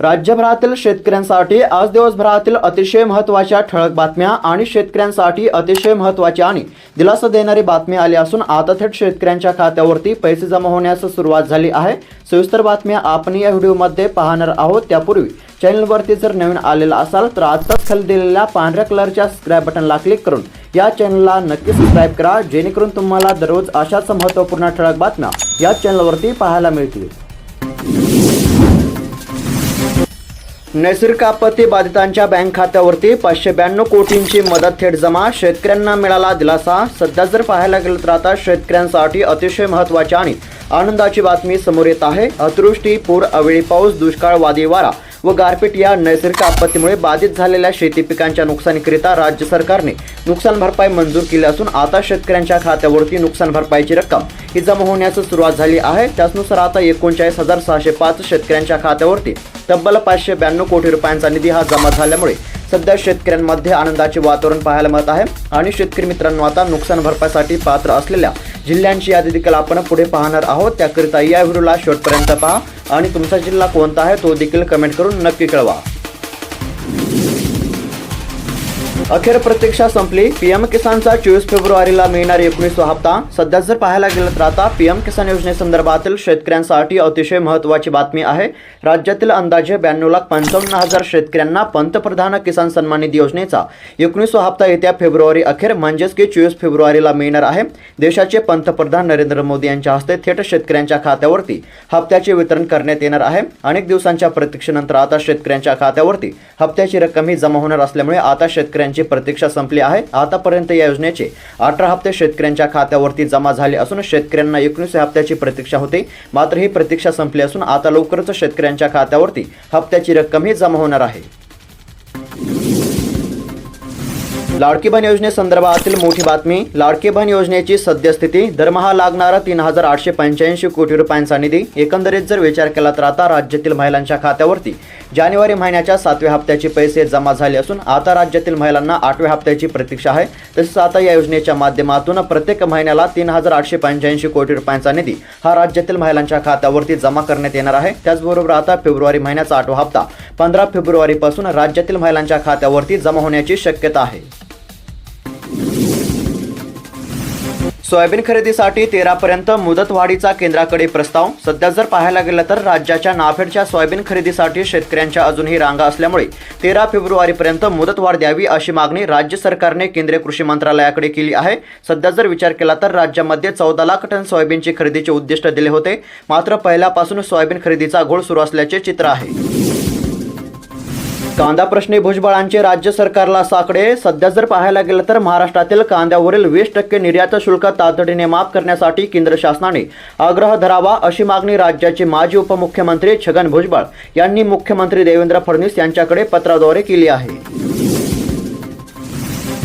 राज्यभरातील शेतकऱ्यांसाठी आज दिवसभरातील अतिशय महत्त्वाच्या ठळक बातम्या आणि शेतकऱ्यांसाठी अतिशय महत्त्वाची आणि दिलासा देणारी बातमी आली असून आता थेट शेतकऱ्यांच्या खात्यावरती पैसे जमा होण्यास सुरुवात झाली आहे. सविस्तर बातम्या आपण या व्हिडिओमध्ये पाहणार आहोत. त्यापूर्वी चॅनलवरती जर नवीन आलेला असाल तर आत्ताच खाली दिलेल्या पांढऱ्या कलरच्या सबस्क्राईब बटनला क्लिक करून या चॅनलला नक्की सबस्क्राईब करा जेणेकरून तुम्हाला दररोज अशाच महत्त्वपूर्ण ठळक बातम्या या चॅनलवरती पाहायला मिळतील. नैसर्गिक आपत्ती बाधितांच्या बँक खात्यावरती पाचशे ब्याण्णव कोटींची मदत थेट जमा शेतकऱ्यांना मिळाला दिलासा. सध्या जर पाहायला गेलं तर आता शेतकऱ्यांसाठी अतिशय महत्त्वाची आणि आनंदाची बातमी समोर येत आहे. अतिवृष्टी पूर अवेळी पाऊस दुष्काळ वादी वारा व गारपीट या नैसर्गिक आपत्तीमुळे बाधित झालेल्या शेती पिकांच्या नुकसानीकरिता राज्य सरकारने नुकसान भरपाई मंजूर केली असून आता शेतकऱ्यांच्या खात्यावरती नुकसान भरपाईची रक्कम ही जमा होण्यास सुरुवात झाली आहे. त्याचनुसार आता एकोणचाळीस हजार सहाशे पाच शेतकऱ्यांच्या खात्यावरती तब्बल पाचशे ब्याण्णव कोटी रुपयांचा निधी हा जमा झाल्यामुळे सध्या शेतकऱ्यांमध्ये आनंदाचे वातावरण पाहायला मिळत आहे. आणि शेतकरी मित्रांनो आता नुकसान भरपाईसाठी पात्र असलेल्या जिल्ह्यांची यादी देखील आपण पुढे पाहणार आहोत. त्याकरिता या व्हिडिओला शेवटपर्यंत पहा. आणि तुमचा जिल्हा कोणता आहे तो देखील कमेंट करून नक्की कळवा. अखेर प्रतीक्षा संपली. पीएम किसानचा चोवीस फेब्रुवारीला मिळणार एकोणीसवा हप्ता. सध्या जर पाहायला गेलं तर आता पीएम किसान योजनेसंदर्भातील शेतकऱ्यांसाठी अतिशय महत्त्वाची बातमी आहे. राज्यातील अंदाजे ब्याण्णव लाख पंचावन्न हजार शेतकऱ्यांना पंतप्रधान किसान सन्मान निधी योजनेचा एकोणीसवा हप्ता येत्या फेब्रुवारी अखेर म्हणजेच की चोवीस फेब्रुवारीला मिळणार आहे. देशाचे पंतप्रधान नरेंद्र मोदी यांच्या हस्ते थेट शेतकऱ्यांच्या खात्यावरती हप्त्याचे वितरण करण्यात येणार आहे. अनेक दिवसांच्या प्रतीक्षेनंतर आता शेतकऱ्यांच्या खात्यावरती हप्त्याची रक्कम ही जमा होणार असल्यामुळे आता शेतकऱ्यांची प्रतीक्षा संपली आहे. आतापर्यंत या योजनेचे अठरा हप्ते शेतकऱ्यांच्या खात्यावरती जमा झाले असून शेतकऱ्यांना एकोणीस हप्त्याची प्रतीक्षा होती. मात्र ही प्रतीक्षा संपली असून आता लवकरच शेतकऱ्यांच्या खात्यावरती हप्त्याची रक्कम ही जमा होणार आहे. लाडकी बहीण योजनेसंदर्भातील मोठी बातमी लाडकी बहीण योजनेची सद्यस्थिती दरमहा लागणारा तीन हजार आठशे पंच्याऐंशी कोटी रुपयांचा निधी एकंदरीत जर विचार केला तर आता राज्यातील महिलांच्या खात्यावरती. जानेवारी महिन्याच्या सातव्या हप्त्याचे पैसे जमा झाले असून आता राज्यातील महिलांना आठव्या हप्त्याची प्रतीक्षा आहे. तसेच आता या योजनेच्या माध्यमातून प्रत्येक महिन्याला तीन हजार आठशे पंच्याऐंशी कोटी रुपयांचा निधी हा राज्यातील महिलांच्या खात्यावरती जमा करण्यात येणार आहे. त्याचबरोबर आता फेब्रुवारी महिन्याचा आठवा हप्ता पंधरा फेब्रुवारीपासून राज्यातील महिलांच्या खात्यावरती जमा होण्याची शक्यता आहे. सोयाबीन खरेदीसाठी तेरापर्यंत मुदतवाढीचा केंद्राकडे प्रस्ताव. सध्या जर पाहायला गेलं तर राज्याच्या नाफेडच्या सोयाबीन खरेदीसाठी शेतकऱ्यांच्या अजूनही रांगा असल्यामुळे तेरा फेब्रुवारीपर्यंत मुदतवाढ द्यावी अशी मागणी राज्य सरकारने केंद्रीय कृषी मंत्रालयाकडे केली आहे. सध्या जर विचार केला तर राज्यामध्ये चौदा लाख टन सोयाबीनची खरेदीचे उद्दिष्ट दिले होते. मात्र पहिल्यापासून सोयाबीन खरेदीचा घोळ सुरू असल्याचे चित्र आहे. कांदा प्रश्नी भुजबळांचे राज्य सरकारला साकडे. सध्या जर पाहायला गेलं तर महाराष्ट्रातील कांद्यावरील वीस टक्के निर्यात शुल्क तातडीने माफ करण्यासाठी केंद्र शासनाने आग्रह धरावा अशी मागणी राज्याचे माजी उपमुख्यमंत्री छगन भुजबळ यांनी मुख्यमंत्री देवेंद्र फडणवीस यांच्याकडे पत्राद्वारे केली आहे.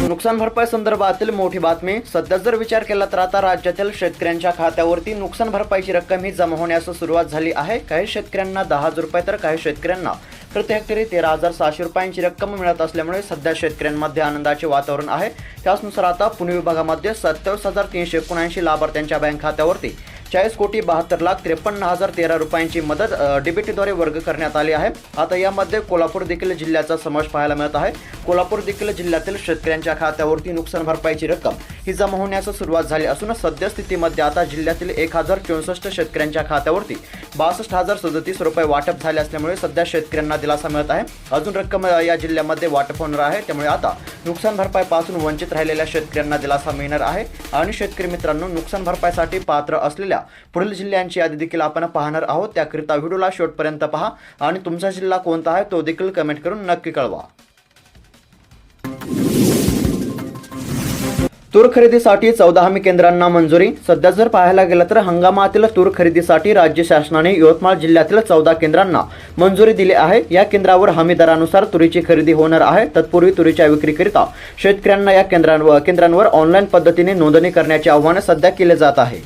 नुकसान भरपाई संदर्भातील मोठी बातमी. सध्या जर विचार केला तर आता राज्यातील शेतकऱ्यांच्या खात्यावरती नुकसान भरपाईची रक्कम ही जमा होण्यास सुरुवात झाली आहे. काही शेतकऱ्यांना दहा हजार रुपये तर काही शेतकऱ्यांना प्रति हेक्टरी तेरा हजार सहाशे रुपयांची रक्कम मिळत असल्यामुळे सध्या शेतकऱ्यांमध्ये आनंदाचे वातावरण आहे. त्याचनुसार आता पुणे विभागामध्ये सत्तावीस हजार तीनशे एकोणऐंशी लाभार्थ्यांच्या बँक खात्यावरती चाळीस कोटी बहात्तर लाख त्रेपन्न हजार तेरा रुपयांची मदत डीबीटीद्वारे वर्ग करण्यात आली आहे. आता यामध्ये कोल्हापूर देखील जिल्ह्याचा समावेश पाहायला मिळत आहे. कोल्हापूर देखील जिल्ह्यातील शेतकऱ्यांच्या खात्यावरती नुकसान भरपाईची रक्कम ही जमा होण्यास सुरुवात झाली असून सद्यस्थितीमध्ये आता जिल्ह्यातील एक हजार चौसष्ट शेतकऱ्यांच्या खात्यावरती बासष्ट हजार सदतीस रुपये वाटप झाले असल्यामुळे सध्या शेतकऱ्यांना दिलासा मिळत आहे. अजून रक्कम या जिल्ह्यामध्ये वाटप होणार आहे. त्यामुळे आता नुकसान भरपाईपासून वंचित राहिलेल्या शेतकऱ्यांना दिलासा मिळणार आहे. आणि शेतकरी मित्रांनो नुकसान भरपाईसाठी पात्र असलेल्या पुढील जिल्ह्यांची यादी देखील आपण पाहणार आहोत. त्याकरिता व्हिडिओला शेवटपर्यंत पहा. आणि तुमचा जिल्हा कोणता आहे तो देखील कमेंट करून नक्की कळवा. तूर खरेदीसाठी चौदा हमी केंद्रांना मंजुरी. सध्या जर पाहायला गेलं तर हंगामातील तूर खरेदीसाठी राज्य शासनाने यवतमाळ जिल्ह्यातील चौदा केंद्रांना मंजुरी दिली आहे. या केंद्रावर हमी दरानुसार तुरीची खरेदी होणार आहे. तत्पूर्वी तुरीच्या विक्रीकरिता शेतकऱ्यांना या केंद्रांवर केंद्रांवर ऑनलाईन पद्धतीने नोंदणी करण्याचे आव्हान सध्या केले जात आहे.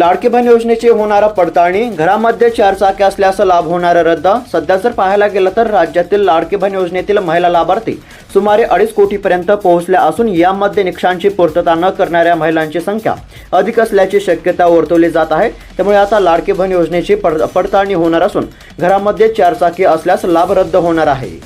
लाडकी बहीण योजनेची होणारा पडताळणी घरामध्ये चार चाके असल्यास लाभ होणार रद्द. सध्या जर पाहायला गेलं तर राज्यातील लाडकी बहीण योजनेतील महिला लाभार्थी सुमारे अडीच कोटीपर्यंत पोहोचल्या असून यामध्ये निकषांची पूर्तता न करणाऱ्या महिलांची संख्या अधिक असल्याची शक्यता वर्तवली जात आहे. त्यामुळे आता लाडकी बहीण योजनेची पड पडताळणी होणार असून घरामध्ये चार चाकी असल्यास लाभ रद्द होणार आहे.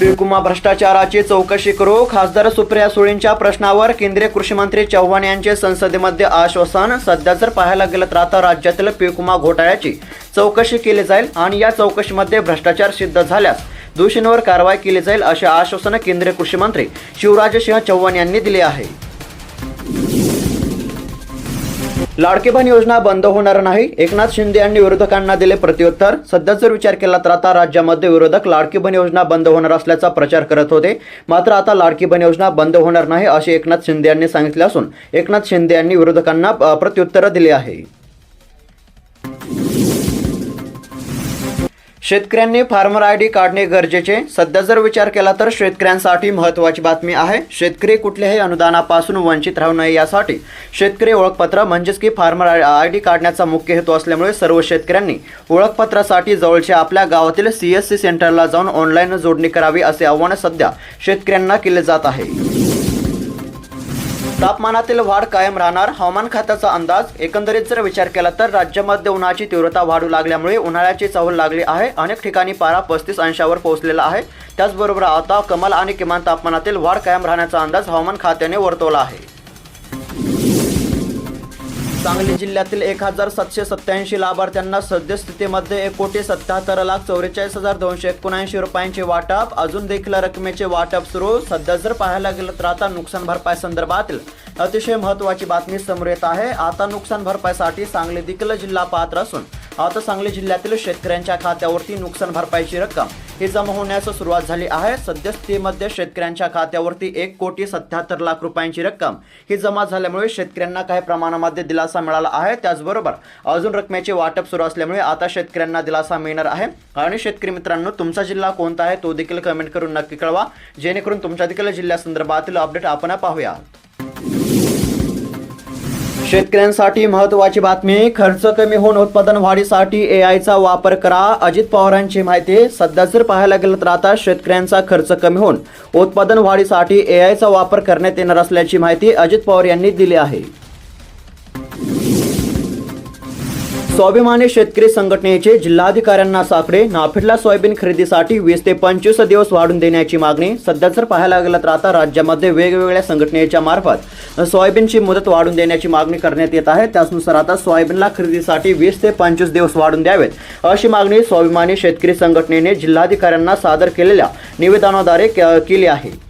पिकुमा भ्रष्टाचाराची चौकशी करू. खासदार सुप्रिया सुळेंच्या प्रश्नावर केंद्रीय कृषी मंत्री चव्हाण यांचे संसदेमध्ये आश्वासन. सध्या जर पाहायला गेलं तर आता राज्यातील पिकुमा घोटाळ्याची चौकशी केली जाईल आणि या चौकशीमध्ये भ्रष्टाचार सिद्ध झाल्यास दोषींवर कारवाई केली जाईल असे आश्वासन केंद्रीय कृषी मंत्री शिवराज सिंह चव्हाण यांनी दिले आहे. लाडकी योजना बंद होणार नाही. एकनाथ शिंदे यांनी विरोधकांना दिले प्रत्युत्तर. सध्या जर विचार केला तर आता राज्यामध्ये विरोधक लाडकी योजना बंद होणार असल्याचा प्रचार करत होते. मात्र आता लाडकी योजना बंद होणार नाही असे एकनाथ शिंदे यांनी सांगितले असून एकनाथ शिंदे यांनी विरोधकांना प्रत्युत्तर दिले आहे. शेतकऱ्यांनी फार्मर आय डी काढणे गरजेचे. सध्या जर विचार केला तर शेतकऱ्यांसाठी महत्त्वाची बातमी आहे शेतकरी कुठल्याही अनुदानापासून वंचित राहू नये यासाठी. शेतकरी ओळखपत्र म्हणजेच की फार्मर आय डी काढण्याचा मुख्य हेतू असल्यामुळे सर्व शेतकऱ्यांनी ओळखपत्रासाठी जवळच्या आपल्या गावातील सी एस सी सेंटरला जाऊन ऑनलाईन जोडणी करावी असे आव्हान सध्या शेतकऱ्यांना केले जात आहे. तापमानातील वाढ कायम राहणार. हवामान खात्याचा अंदाज. एकंदरीत जर विचार केला तर राज्यामध्ये उन्हाची तीव्रता वाढू लागल्यामुळे उन्हाळ्याची चहल लागली आहे. अनेक ठिकाणी पारा पस्तीस अंशावर पोहोचलेला आहे. त्याचबरोबर आता कमाल आणि किमान तापमानातील वाढ कायम राहण्याचा अंदाज हवामान खात्याने वर्तवला आहे. सांगली जिल्ह्यातील एक हजार सातशे सत्याऐंशी लाभार्थ्यांना सद्यस्थितीमध्ये एक कोटी सत्याहत्तर लाख चौवेचाळीस हजार दोनशे एकोणऐंशी रुपयांचे वाटप अजून देखील रकमेचे वाटप सुरू. सध्या जर पाहायला गेलं तर आता नुकसान भरपाई संदर्भातील अतिशय महत्त्वाची बातमी समोर येत आहे. आता नुकसान भरपाईसाठी सांगली देखील जिल्हा पात्र असून आता सांगली जिल्ह्यातील शेतकऱ्यांच्या खात्यावरती नुकसान भरपाईची रक्कम. ही जमा होण्यास सुरुवात झाली आहे. सद्यस्थितीमध्ये शेतकऱ्यांच्या खात्यावरती एक कोटी सत्याहत्तर लाख रुपयांची रक्कम. ही जमा झाल्यामुळे शेतकऱ्यांना काही प्रमाणामध्ये दिलासा मिळाला आहे. त्याचबरोबर अजून रकमेचे वाटप सुरू असल्यामुळे आता शेतकऱ्यांना दिलासा मिळणार आहे. आणि शेतकरी मित्रांनो तुमचा जिल्हा कोणता आहे तो देखील कमेंट करून नक्की कळवा. जेणेकरून तुमच्या देखील जिल्ह्यासंदर्भातील अपडेट आपण पाहूया शेतकऱ्यांसाठी महत्त्वाची बातमी खर्च कमी होऊन उत्पादन वाढीसाठी ए आयचा वापर करा. अजित पवारांची माहिती सध्या जर पाहायला गेलं तर आता शेतकऱ्यांचा खर्च कमी होऊन उत्पादन वाढीसाठी ए आयचा वापर करण्यात येणार असल्याची माहिती अजित पवार यांनी दिली आहे. स्वाभिमानी शेतकरी संघटनेचे जिल्हाधिकाऱ्यांना साकडे नाफेडला सोयाबीन खरेदीसाठी वीस ते पंचवीस दिवस वाढून देण्याची मागणी सध्या जर पाहायला गेलं तर आता राज्यामध्ये वेगवेगळ्या संघटनेच्या मार्फत सोयाबीनची मुदत वाढून देण्याची मागणी करण्यात येत आहे. त्याचनुसार आता सोयाबीनला खरेदीसाठी वीस ते पंचवीस दिवस वाढून द्यावेत. अशी मागणी स्वाभिमानी शेतकरी संघटनेने जिल्हाधिकाऱ्यांना सादर केलेल्या निवेदनाद्वारे केली आहे.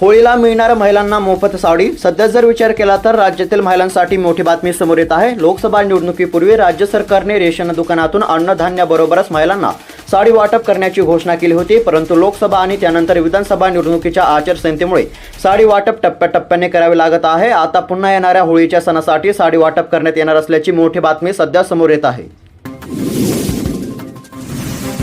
होळीला मिळणाऱ्या महिलांना मोफत साडी. सध्या जर विचार केला तर राज्यातील महिलांसाठी मोठी बातमी समोर येत आहे. लोकसभा निवडणुकीपूर्वी राज्य सरकारने रेशन दुकानातून अन्नधान्याबरोबरच महिलांना साडी वाटप करण्याची घोषणा केली होती. परंतु लोकसभा आणि त्यानंतर विधानसभा निवडणुकीच्या आचारसंहितेमुळे साडी वाटप टप्प्याटप्प्याने करावे लागत आहे. आता पुन्हा येणाऱ्या होळीच्या सणासाठी साडी वाटप करण्यात येणार असल्याची मोठी बातमी सध्या समोर येत आहे.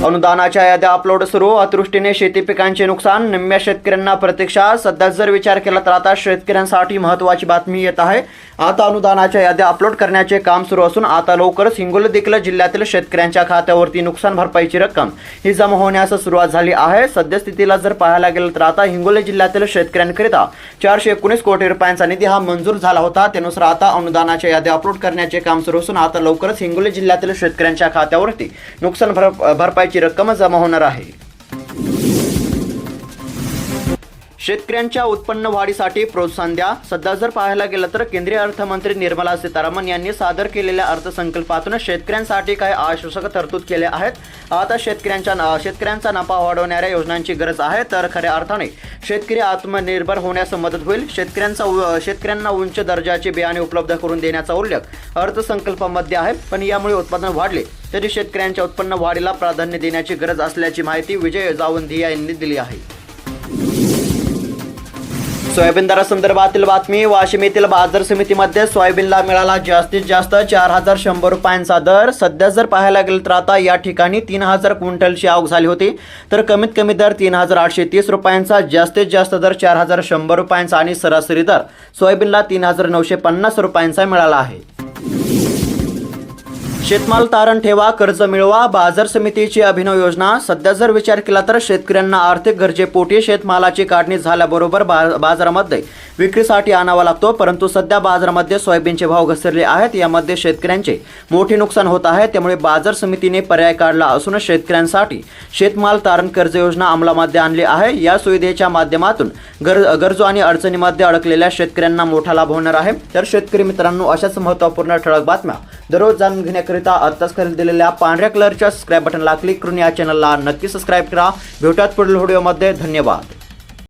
अनुदानाच्या याद्या अपलोड सुरू. अतिवृष्टीने शेती पिकांचे नुकसान. निम्म्या शेतकऱ्यांना प्रतीक्षा. सध्या जर विचार केला तर आता शेतकऱ्यांसाठी महत्त्वाची बातमी येत आहे. आता अनुदानाच्या याद्या अपलोड करण्याचे काम सुरू असून आता लवकरच हिंगोली देखील जिल्ह्यातील शेतकऱ्यांच्या खात्यावरती नुकसान भरपाईची रक्कम ही जमा होण्यास सुरुवात झाली आहे. सद्यस्थितीला जर पाहायला गेलं तर आता हिंगोली जिल्ह्यातील शेतकऱ्यांकरिता चारशे एकोणीस कोटी रुपयांचा निधी हा मंजूर झाला होता. त्यानुसार आता अनुदानाच्या याद्या अपलोड करण्याचे काम सुरू असून आता लवकरच हिंगोली जिल्ह्यातील शेतकऱ्यांच्या खात्यावरती नुकसान भर भरपाई रक्कम जमा होणार आहे. शेतकऱ्यांच्या उत्पन्न वाढीसाठी प्रोत्साहन द्या. सध्या जर पाहायला गेलं तर केंद्रीय अर्थमंत्री निर्मला सीतारामन यांनी सादर केलेल्या अर्थसंकल्पातून शेतकऱ्यांसाठी काही आश्वासक तरतूद केल्या आहेत. आता शेतकऱ्यांच्या शेतकऱ्यांचा नफा वाढवणाऱ्या योजनांची गरज आहे. तर खऱ्या अर्थाने शेतकरी आत्मनिर्भर होण्यास मदत होईल. शेतकऱ्यांचा शेतकऱ्यांना उंच दर्जाचे बियाणे उपलब्ध करून देण्याचा उल्लेख अर्थसंकल्पामध्ये आहे. पण यामुळे उत्पादन वाढले. तरी शेतकऱ्यांच्या उत्पन्न वाढीला प्राधान्य देण्याची गरज असल्याची माहिती विजय जावंधिया यांनी दिली आहे. सोयाबीन दरासंदर्भातील बातमी वाशिम येथील बाजार समितीमध्ये सोयाबीनला मिळाला जास्तीत जास्त चार हजार शंभर रुपयांचा दर. सध्या जर पाहायला गेलं तर आता या ठिकाणी तीन हजार क्विंटलची आवक झाली होती. तर कमीत कमी दर तीन हजार आठशे तीस रुपयांचा जास्तीत जास्त दर चार हजार शंभर रुपयांचा आणि सरासरी दर सोयाबीनला तीन हजार नऊशे पन्नास रुपयांचा मिळाला आहे. शेतमाल तारण ठेवा कर्ज मिळवा बाजार समितीची अभिनव योजना. सध्या जर विचार केला तर शेतकऱ्यांना आर्थिक गरजेपोटी शेतमालाची काढणी झाल्याबरोबर बा बाजारामध्ये विक्रीसाठी आणावा लागतो. परंतु सध्या बाजारामध्ये सोयाबीनचे भाव घसरले आहेत. यामध्ये शेतकऱ्यांचे मोठे नुकसान होत आहे. त्यामुळे बाजार समितीने पर्याय काढला असून शेतकऱ्यांसाठी शेतमाल तारण कर्ज योजना अंमलामध्ये आणली आहे. या सुविधेच्या माध्यमातून गर गरजू आणि अडचणीमध्ये अडकलेल्या शेतकऱ्यांना मोठा लाभ होणार आहे. तर शेतकरी मित्रांनो अशाच महत्त्वपूर्ण ठळक बातम्या दररोज जाणून घेण्याकरिता आत्ताच खाली दिलेल्या पांढऱ्या कलरच्या सबस्क्राईब बटनला क्लिक करून या चॅनलला नक्की सबस्क्राईब करा. भेटूयात पुढील व्हिडिओमध्ये धन्यवाद.